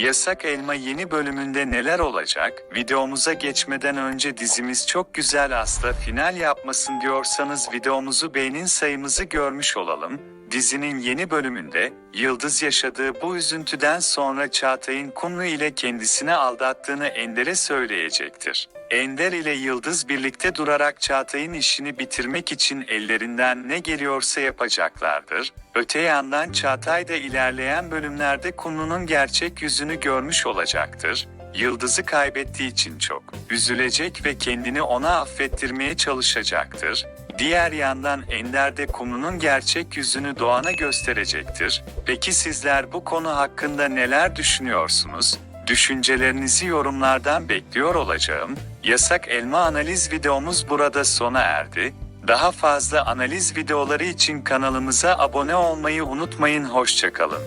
Yasak Elma yeni bölümünde neler olacak? Videomuza geçmeden önce dizimiz çok güzel asla final yapmasın diyorsanız videomuzu beğenin sayımızı görmüş olalım. Dizinin yeni bölümünde Yıldız yaşadığı bu üzüntüden sonra Çağatay'ın Kumru ile kendisini aldattığını Ender'e söyleyecektir. Ender ile Yıldız birlikte durarak Çağatay'ın işini bitirmek için ellerinden ne geliyorsa yapacaklardır. Öte yandan Çağatay da ilerleyen bölümlerde Kumru'nun gerçek yüzünü görmüş olacaktır. Yıldız'ı kaybettiği için çok üzülecek ve kendini ona affettirmeye çalışacaktır. Diğer yandan Ender de Kumru'nun gerçek yüzünü Doğan'a gösterecektir. Peki sizler bu konu hakkında neler düşünüyorsunuz? Düşüncelerinizi yorumlardan bekliyor olacağım. Yasak Elma analiz videomuz burada sona erdi. Daha fazla analiz videoları için kanalımıza abone olmayı unutmayın. Hoşçakalın.